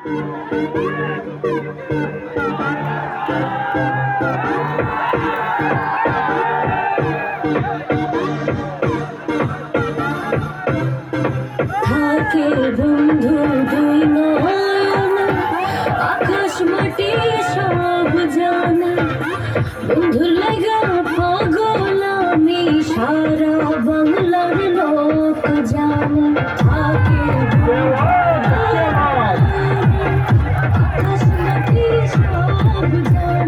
থাকে বন্ধু দুই নয়ন আকাশ মাটি সব জানা। বন্ধু লাগা পাগল আমি, সারা বাংলার লোক জানা।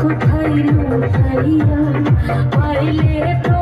কোথায় লুকাইয়া পাইলে তো